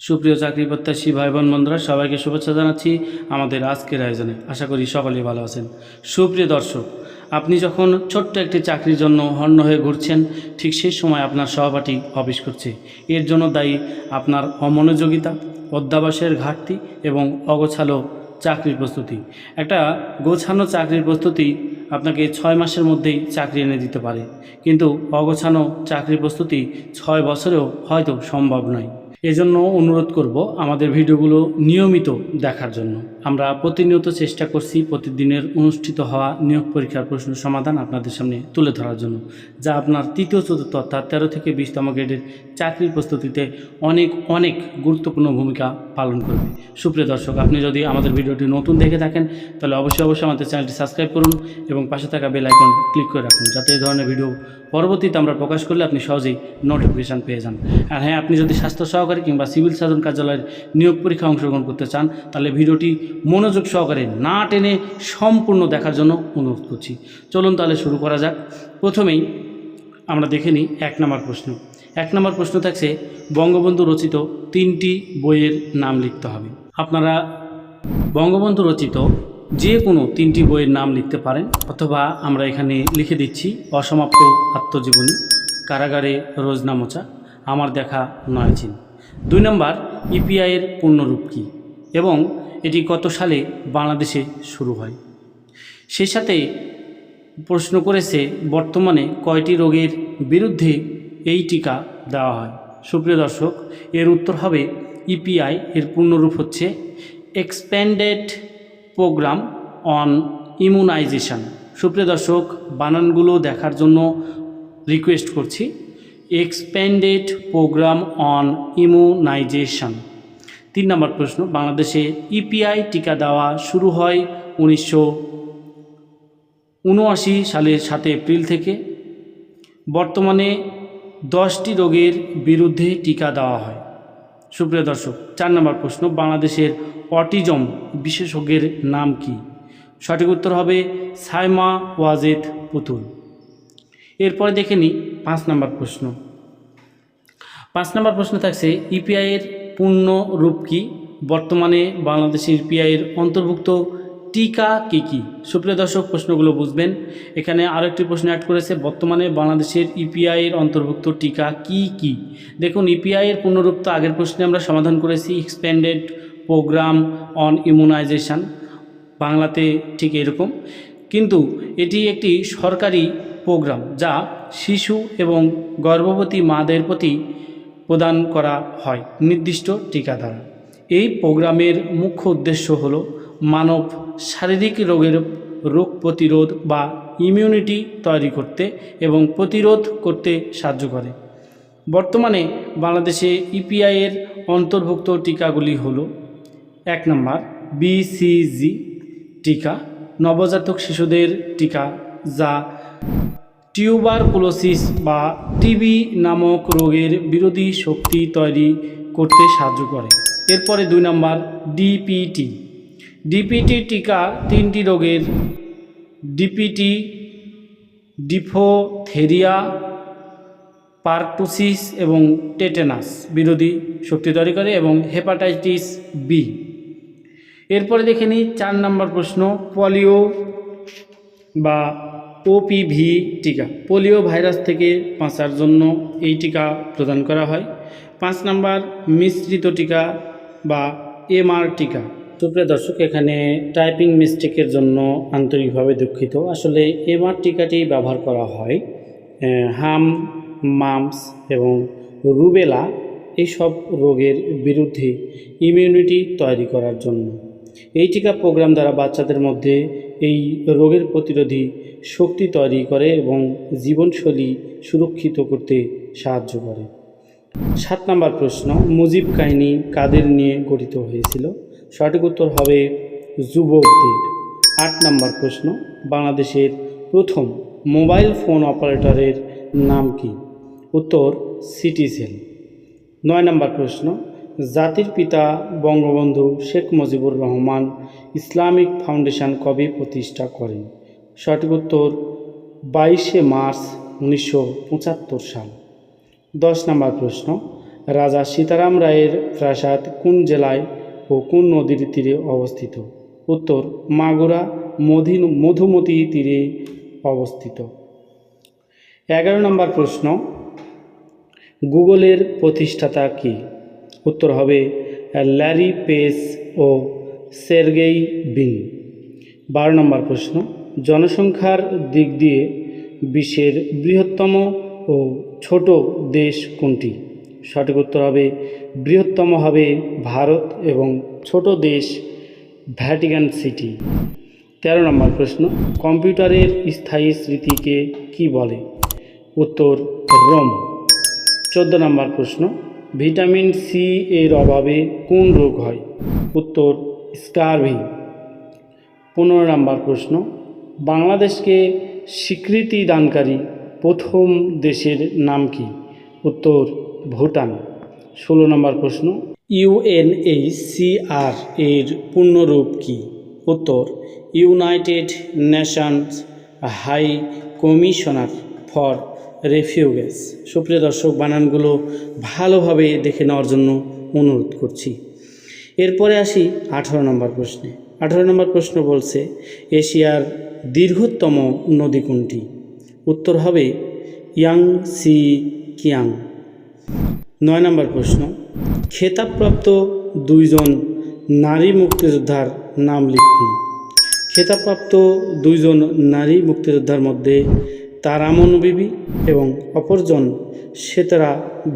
সুপ্রিয় চাকরি প্রত্যাশী ভাই বোন বন্ধুরা, সবাইকে শুভেচ্ছা জানাচ্ছি আমাদের আজকের আয়োজনে। আশা করি সকলেই ভালো আছেন। সুপ্রিয় দর্শক, আপনি যখন ছোট্ট একটি চাকরির জন্য হন্য হয়ে ঘুরছেন, ঠিক সেই সময় আপনার সহপাঠী অফিস করছে এর জন্য দায়ী আপনার অমনোযোগিতা অধ্যাবাসের ঘাটতি এবং অগোছালো চাকরির প্রস্তুতি। একটা গোছানো চাকরির প্রস্তুতি আপনাকে ছয় মাসের মধ্যেই চাকরি এনে দিতে পারে। কিন্তু অগোছানো চাকরির প্রস্তুতি ছয় বছরেও হয়তো সম্ভব নয়। এজন্য অনুরোধ করব আমাদের ভিডিওগুলো নিয়মিত দেখার জন্য। আমরা প্রতিনিয়ত চেষ্টা করছি প্রতিদিনের অনুষ্ঠিত হওয়া নিয়োগ পরীক্ষার প্রশ্ন সমাধান আপনাদের সামনে তুলে ধরার জন্য, যা আপনার তৃতীয়, চতুর্থ অর্থাৎ তেরো থেকে বিশতম গ্রেডের চাকরির প্রস্তুতিতে অনেক অনেক গুরুত্বপূর্ণ ভূমিকা পালন করবে। সুপ্রিয় দর্শক, আপনি যদি আমাদের ভিডিওটি নতুন দেখে থাকেন, তাহলে অবশ্যই অবশ্যই আমাদের চ্যানেলটি সাবস্ক্রাইব করুন এবং পাশে থাকা বেল আইকন ক্লিক করে রাখুন, যাতে এই ধরনের ভিডিও পরবর্তীতে আমরা প্রকাশ করলে আপনি সহজেই নোটিফিকেশান পেয়ে যান। আর হ্যাঁ আপনি যদি স্বাস্থ্য সহকারী কিংবা সিভিল সার্জন কার্যালয়ের নিয়োগ পরীক্ষা অংশগ্রহণ করতে চান, তাহলে ভিডিওটি মনোযোগ সহকারে না টেনে সম্পূর্ণ দেখার জন্য অনুরোধ করছি। চলুন তাহলে শুরু করা যাক। প্রথমেই আমরা দেখে নিই এক নম্বর প্রশ্ন। এক নম্বর প্রশ্ন থাকছে, বঙ্গবন্ধু রচিত তিনটি বইয়ের নাম লিখতে হবে। আপনারা বঙ্গবন্ধু রচিত যে কোনো তিনটি বইয়ের নাম লিখতে পারেন, অথবা আমরা এখানে লিখে দিচ্ছি, অসমাপ্ত আত্মজীবনী, কারাগারে রোজনামোচা, আমার দেখা নয়াচিন দুই নম্বর ইপিআইয়ের পূর্ণরূপ কী এবং এটি কত সালে বাংলাদেশে শুরু হয়? সেই সাথে প্রশ্ন করেছে, বর্তমানে কয়টি রোগের বিরুদ্ধে এই টিকা দেওয়া হয়? সুপ্রিয় দর্শক, এর উত্তর হবে, ইপিআই এর পূর্ণরূপ হচ্ছে এক্সপ্যান্ডেড প্রোগ্রাম অন ইমিউনাইজেশন সুপ্রিয় দর্শক, বানানগুলো দেখার জন্য রিকোয়েস্ট করছি। এক্সপ্যান্ডেড প্রোগ্রাম অন ইমিউনাইজেশন তিন নম্বর প্রশ্ন, বাংলাদেশে ইপিআই টিকা দেওয়া শুরু হয় উনিশশো উনআশি সালের সাত এপ্রিল থেকে। বর্তমানে দশটি রোগের বিরুদ্ধে টিকা দেওয়া হয়। সুপ্রিয় দর্শক, চার নম্বর প্রশ্ন, বাংলাদেশের অটিজম বিশেষজ্ঞের নাম কি? সঠিক উত্তর হবে সাইমা ওয়াজেদ পুতুল। এরপরে দেখে নিই পাঁচ নম্বর প্রশ্ন। পাঁচ নম্বর প্রশ্ন থাকছে ইপিআইয়ের পূর্ণ রূপ কী? বর্তমানে বাংলাদেশের ইপিআইয়ের অন্তর্ভুক্ত টিকা কী কী? সুপ্রিয় দর্শক, প্রশ্নগুলো বুঝবেন। এখানে আরও একটি প্রশ্ন অ্যাড করেছে, বর্তমানে বাংলাদেশের ইপিআইয়ের অন্তর্ভুক্ত টিকা কি কি? দেখুন ইপিআইয়ের পূর্ণরূপ তো আগের প্রশ্নে আমরা সমাধান করেছি এক্সপ্যান্ডেড প্রোগ্রাম অন ইমিউনাইজেশন বাংলাতে ঠিক এরকম। কিন্তু এটি একটি সরকারি প্রোগ্রাম যা শিশু এবং গর্ভবতী মাদের প্রতি প্রদান করা হয়। নির্দিষ্ট টিকা দ্বারা এই প্রোগ্রামের মুখ্য উদ্দেশ্য হল মানব শারীরিক রোগের রোগ প্রতিরোধ বা ইমিউনিটি তৈরি করতে এবং প্রতিরোধ করতে সাহায্য করে। বর্তমানে বাংলাদেশে ইপিআইয়ের অন্তর্ভুক্ত টিকাগুলি হল এক নম্বর বিসিজি টিকা, নবজাতক শিশুদের টিকা যা টিউবারকুলোসিস বা টিবি নামক রোগের বিরোধী শক্তি তৈরি করতে সাহায্য করে। এরপরে দুই নম্বর, ডিপিটি। ডিপিটি টিকা তিনটি রোগের, ডিপিটি ডিফোথেরিয়া, পার্টুসিস এবং টেটেনাস বিরোধী শক্তি তৈরি করে এবং হেপাটাইটিস বি। এরপরে দেখে নিই, চার নম্বর প্রশ্ন, পলিও বা ওপিভি টিকা। পোলিও ভাইরাস থেকে বাঁচার জন্য এই টিকা প্রদান করা হয়। পাঁচ নাম্বার, মিশ্রিত টিকা বা এমআর টিকা। সুপ্রিয় দর্শক, এখানে টাইপিং মিস্টেকের জন্য আন্তরিকভাবে দুঃখিত। আসলে এমআর টিকাটি ব্যবহার করা হয় হাম, মামস এবং রুবেলা এইসব রোগের বিরুদ্ধে ইমিউনিটি তৈরি করার জন্য। এই টিকা প্রোগ্রাম দ্বারা বাচ্চাদের মধ্যে এই রোগের প্রতিরোধী শক্তি তৈরি করে এবং জীবনশৈলী সুরক্ষিত করতে সাহায্য করে। সাত নম্বর প্রশ্ন, মুজিব কাহিনী কাদের নিয়ে গঠিত হয়েছিল? সঠিক উত্তর হবে যুবকদের আট নম্বর প্রশ্ন, বাংলাদেশের প্রথম মোবাইল ফোন অপারেটরের নাম কি? উত্তর সিটিসেল নয় নম্বর প্রশ্ন জাতির পিতা বঙ্গবন্ধু শেখ মুজিবুর রহমান ইসলামিক ফাউন্ডেশন কবে প্রতিষ্ঠা করেন? সঠিক উত্তর, বাইশে মার্চ উনিশশো পঁচাত্তর সাল। দশ নম্বর প্রশ্ন, রাজা সীতারাম রায়ের প্রাসাদ কোন জেলায় ও কোন নদীর তীরে অবস্থিত? উত্তর, মাগুরা, মধি, মধুমতি তীরে অবস্থিত। এগারো নম্বর প্রশ্ন, গুগলের প্রতিষ্ঠাতা কি? উত্তর হবে ল্যারি পেস ও সের্গেই বিন। বারো নম্বর প্রশ্ন, জনসংখ্যার দিক দিয়ে বিশ্বের বৃহত্তম ও ছোট দেশ কোনটি? সঠিক উত্তর হবে, বৃহত্তম হবে ভারত এবং ছোট দেশ ভ্যাটিকান সিটি। তেরো নম্বর প্রশ্ন, কম্পিউটারের স্থায়ী স্মৃতিকে কি বলে? উত্তর, রোম। চোদ্দ নম্বর প্রশ্ন ভিটামিন সি এর অভাবে কোন রোগ হয়? উত্তর, স্কারভি। পনেরো নম্বর প্রশ্ন, বাংলাদেশকে স্বীকৃতি দানকারী প্রথম দেশের নাম কি? উত্তর, ভুটান। ষোলো নম্বর প্রশ্ন ইউএনএইচসিআর এর পূর্ণরূপ কি? উত্তর, United Nations High Commissioner for refugees সুপ্রিয় দর্শক, বানানগুলো ভালোভাবে দেখে নেওয়ার জন্য অনুরোধ করছি। এরপরে আসি আঠারো নম্বর প্রশ্নে। আঠারো নম্বর প্রশ্ন বলছে, এশিয়ার দীর্ঘতম নদী কোনটি? উত্তর হবে ইয়াং সি কিয়াং নয় নম্বর প্রশ্ন, খেতাবপ্রাপ্ত দুইজন নারী মুক্তিযোদ্ধার নাম লিখুন। খেতাবপ্রাপ্ত দুইজন নারী মুক্তিযোদ্ধার মধ্যে তারামন বিবি এবং অপরজন সেতারা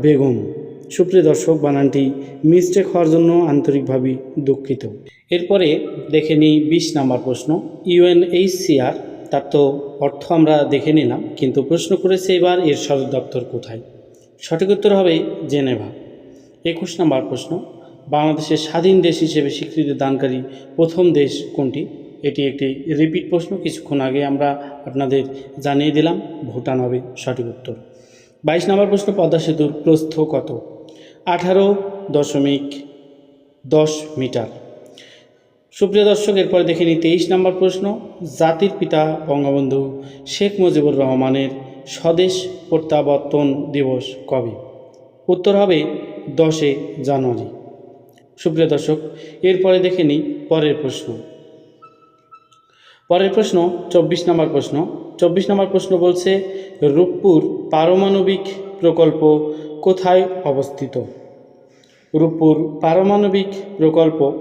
বেগম। সুপ্রিয় দর্শক, বানানটি মিস্টেক হওয়ার জন্য আন্তরিকভাবে দুঃখিত। এরপরে দেখে নিই বিশ নাম্বার প্রশ্ন। ইউএনএইচসিআর তার তো অর্থ আমরা দেখে নিলাম, কিন্তু প্রশ্ন করেছে এবার এর সদর দপ্তর কোথায়? সঠিক উত্তর হবে জেনেভা। একুশ নম্বর প্রশ্ন। বাংলাদেশের স্বাধীন দেশ হিসেবে স্বীকৃতি দানকারী প্রথম দেশ কোনটি? এটি একটি রিপিট প্রশ্ন। কিছুক্ষণ আগে আমরা আপনাদের জানিয়ে দিলাম, ভুটান হবে সঠিক উত্তর। বাইশ নম্বর প্রশ্ন, পদ্মা সেতুর প্রস্থ কত? আঠারো দশমিক দশ মিটার। সুপ্রিয় দর্শক, এরপরে দেখে নিই তেইশ নম্বর প্রশ্ন। জাতির পিতা বঙ্গবন্ধু শেখ মুজিবুর রহমানের স্বদেশ প্রত্যাবর্তন দিবস কবে? উত্তর হবে দশে জানুয়ারি। সুপ্রিয় দর্শক, এরপরে দেখে নিই পরের প্রশ্ন। পরের প্রশ্ন, চব্বিশ নম্বর প্রশ্ন। চব্বিশ নম্বর প্রশ্ন বলছে, রূপপুর পারমাণবিক প্রকল্প কোথায় অবস্থিত? রূপপুর পারমাণবিক প্রকল্প,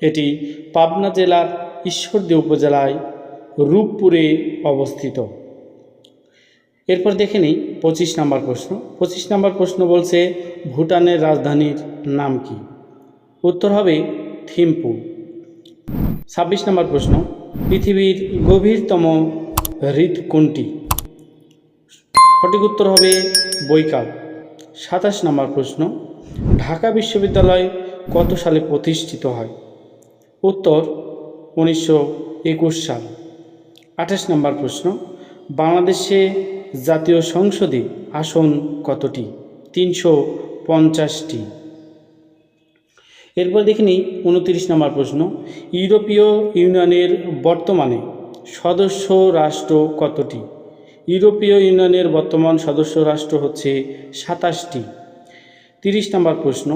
এটি পাবনা জেলার ঈশ্বরদী উপজেলায় রূপপুরে অবস্থিত। এরপর দেখে নিই, পঁচিশ নম্বর প্রশ্ন। পঁচিশ নম্বর প্রশ্ন বলছে, ভুটানের রাজধানীর নাম কি? উত্তর হবে, থিম্পু। ছাব্বিশ নম্বর প্রশ্ন। পৃথিবীর গভীরতম হৃদ কোনটি সঠিক উত্তর হবে বৈকাল। সাতাশ নম্বর প্রশ্ন, ঢাকা বিশ্ববিদ্যালয় কত সালে প্রতিষ্ঠিত হয়? উত্তর, উনিশশো একুশ সাল। আঠাশ নম্বর প্রশ্ন, বাংলাদেশে জাতীয় সংসদে আসন কতটি? তিনশো পঞ্চাশটি। এরপর দেখে নিই উনত্রিশ নম্বর প্রশ্ন। ইউরোপীয় ইউনিয়নের বর্তমানে সদস্য রাষ্ট্র কতটি? ইউরোপীয় ইউনিয়নের বর্তমান সদস্য রাষ্ট্র হচ্ছে সাতাশটি। তিরিশ নম্বর প্রশ্ন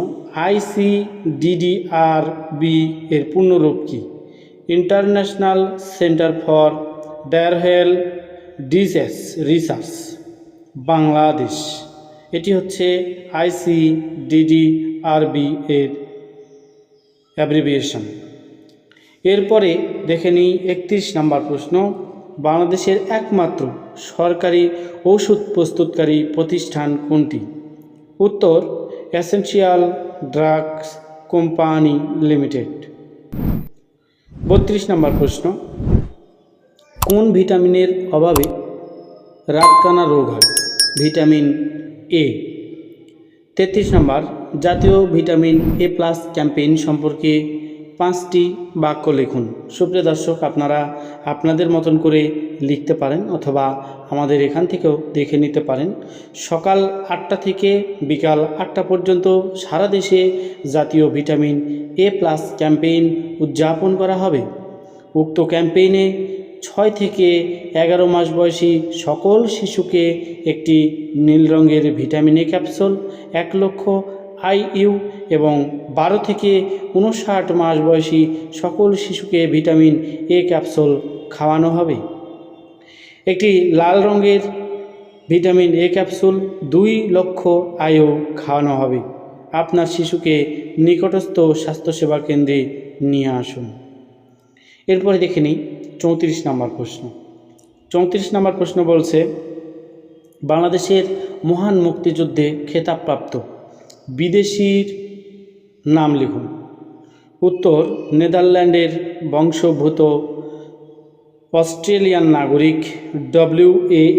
আইসিডিডিআরবি এর পূর্ণরূপ কি? International centre for diarrhoeal disease research, Bangladesh. এটি হচ্ছে আইসিডিডিআরবি এর অ্যাব্রিভিয়েশন এরপরে দেখে নিই একত্রিশ নম্বর প্রশ্ন। বাংলাদেশের একমাত্র সরকারি ঔষধ প্রস্তুতকারী প্রতিষ্ঠান কোনটি? উত্তর এসেনশিয়াল ড্রাগস কোম্পানি লিমিটেড বত্রিশ নম্বর প্রশ্ন। কোন ভিটামিনের অভাবে রাতকানা রোগ হয়? Vitamin A. তেত্রিশ নম্বর জাতীয় ভিটামিন এ প্লাস ক্যাম্পেইন সম্পর্কে পাঁচটি বাক্য লিখুন। সুপ্রিয় দর্শক, আপনারা আপনাদের মতন করে লিখতে পারেন অথবা আমাদের এখান থেকেও দেখে নিতে পারেন। সকাল আটটা থেকে বিকাল আটটা পর্যন্ত সারা দেশে জাতীয় ভিটামিন এ প্লাস ক্যাম্পেইন উদযাপন করা হবে। উক্ত ক্যাম্পেইনে ছয় থেকে এগারো মাস বয়সী সকল শিশুকে একটি নীল রঙের ভিটামিন এ ক্যাপসুল এক লক্ষ আইইউ এবং বারো থেকে উনষাট মাস বয়সী সকল শিশুকে ভিটামিন এ ক্যাপসুল খাওয়ানো হবে। একটি লাল রঙের ভিটামিন এ ক্যাপসুল দুই লক্ষ আয়ু খাওয়ানো হবে। আপনার শিশুকে নিকটস্থ স্বাস্থ্যসেবা কেন্দ্রে নিয়ে আসুন। এরপরে দেখে নিই চৌত্রিশ নম্বর প্রশ্ন। চৌত্রিশ নম্বর প্রশ্ন বলছে, বাংলাদেশের মহান মুক্তিযুদ্ধে খেতাবপ্রাপ্ত বিদেশির নাম লিখুন। উত্তর, নেদারল্যান্ডের বংশোদ্ভূত অস্ট্রেলিয়ান নাগরিক W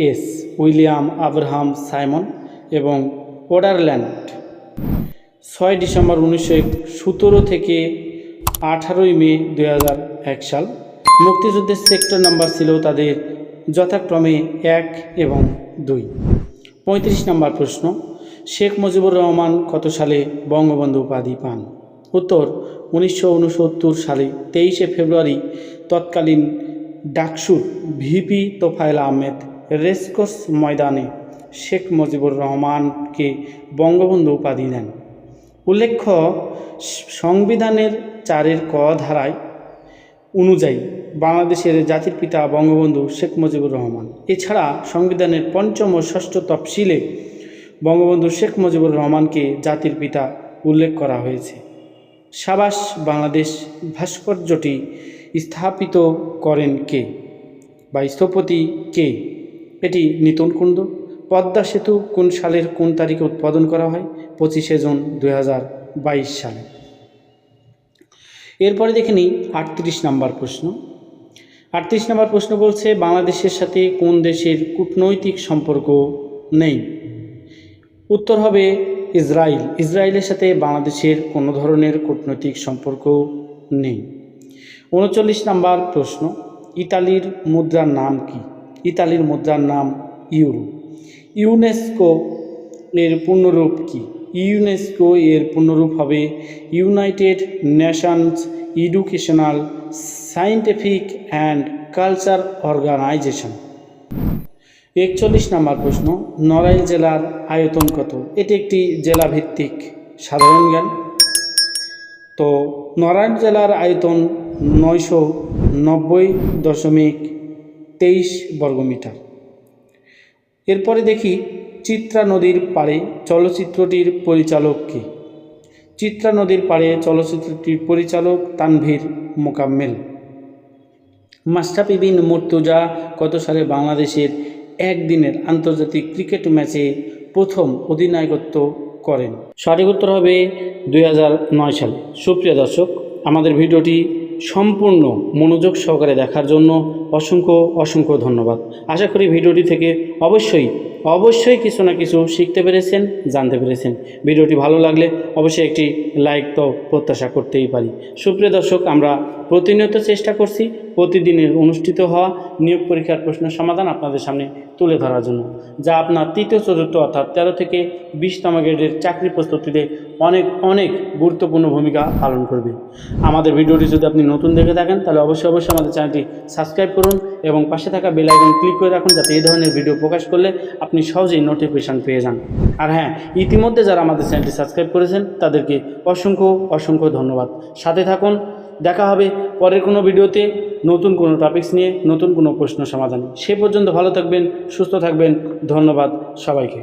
S, William Abraham Simon এবং ওডারল্যান্ড। ছয় ডিসেম্বর উনিশশো সতেরো থেকে আঠারোই মে এক সাল। মুক্তিযুদ্ধের সেক্টর নাম্বার ছিল তাদের যথাক্রমে এক এবং দুই। পঁয়ত্রিশ নম্বর প্রশ্ন শেখ মুজিবুর রহমান কত সালে বঙ্গবন্ধু উপাধি পান? উত্তর, উনিশশো উনসত্তর সালে তেইশে ফেব্রুয়ারি তৎকালীন ডাকসুর ভিপি তোফায়েল আহমেদ রেসকোস ময়দানে শেখ মুজিবুর রহমানকে বঙ্গবন্ধু উপাধি নেন উল্লেখ্য, সংবিধানের চারের ক ধারায় অনুযায়ী বাংলাদেশের জাতির পিতা বঙ্গবন্ধু শেখ মুজিবুর রহমান। এছাড়া সংবিধানের পঞ্চম ও ষষ্ঠ তফসিলে বঙ্গবন্ধু শেখ মুজিবুর রহমানকে জাতির পিতা উল্লেখ করা হয়েছে। সাবাস বাংলাদেশ ভাস্কর্যটি স্থাপিত করেন কে? বা স্থপতি কে? এটি নিতন কুণ্ড পদ্মা সেতু কোন সালের কোন তারিখে উৎপাদন করা হয়? পঁচিশে জুন দু হাজার বাইশ সালে। এরপরে দেখে নিই আটত্রিশ নম্বর প্রশ্ন। আটত্রিশ নম্বর প্রশ্ন বলছে, বাংলাদেশের সাথে কোন দেশের কূটনৈতিক সম্পর্ক নেই? উত্তর হবে ইসরায়েল ইসরায়েলের সাথে বাংলাদেশের কোনো ধরনের কূটনৈতিক সম্পর্ক নেই। উনচল্লিশ নাম্বার প্রশ্ন, ইতালির মুদ্রার নাম কি? ইতালির মুদ্রার নাম ইউরো। ইউনেস্কো এর পূর্ণরূপ কি? ইউনেস্কো এর পূর্ণরূপ হবে United Nations educational scientific and culture organization. একচল্লিশ নম্বর প্রশ্ন, নড়াইল জেলার আয়তন কত? এটি একটি জেলাভিত্তিক সাধারণ জ্ঞান। তো নড়াইল জেলার আয়তন নয়শো নব্বই দশমিক তেইশ বর্গমিটার এরপরে দেখি চিত্রা নদীর পাড়ে চলচ্চিত্রটির পরিচালক কে? চিত্রা নদীর পাড়ে চলচ্চিত্রটির পরিচালক তানভীর মোকাম্মেল। মাস্টাফি বিন মুর্তুজা কত সালে বাংলাদেশের একদিনের আন্তর্জাতিক ক্রিকেট ম্যাচে প্রথম অধিনায়কত্ব করেন। সঠিক উত্তর হবে দু হাজার নয় সালে। সুপ্রিয় দর্শক, আমাদের ভিডিওটি সম্পূর্ণ মনোযোগ সহকারে দেখার জন্য অসংখ্য অসংখ্য ধন্যবাদ। আশা করি ভিডিওটি থেকে অবশ্যই অবশ্যই কিছু না কিছু শিখতে পেরেছেন, জানতে পেরেছেন। ভিডিওটি ভালো লাগলে অবশ্যই একটি লাইক তো প্রত্যাশা করতেই পারি। সুপ্রিয় দর্শক, আমরা প্রতিনিয়ত চেষ্টা করছি প্রতিদিনের অনুষ্ঠিত হওয়া নিয়োগ পরীক্ষার প্রশ্নের সমাধান আপনাদের সামনে তুলে ধরার জন্য, যা আপনার তৃতীয়, চতুর্থ অর্থাৎ তেরো থেকে বিশতম গ্রেডের চাকরি প্রস্তুতিতে অনেক অনেক গুরুত্বপূর্ণ ভূমিকা পালন করবে। আমাদের ভিডিওটি যদি আপনি নতুন দেখে থাকেন, তাহলে অবশ্যই অবশ্যই আমাদের চ্যানেলটি সাবস্ক্রাইব করুন এবং পাশে থাকা বেল আইকন ক্লিক করে রাখুন, যাতে এই ধরনের ভিডিও প্রকাশ করলে আপনি সহজেই নোটিফিকেশান পেয়ে যান। আর হ্যাঁ ইতিমধ্যে যারা আমাদের চ্যানেলটি সাবস্ক্রাইব করেছেন, তাদেরকে অসংখ্য অসংখ্য ধন্যবাদ। সাথে থাকুন, দেখা হবে পরের কোনো ভিডিওতে নতুন কোনো টপিকস নিয়ে, নতুন কোনো প্রশ্ন সমাধান। সে পর্যন্ত ভালো থাকবেন, সুস্থ থাকবেন, ধন্যবাদ সবাইকে।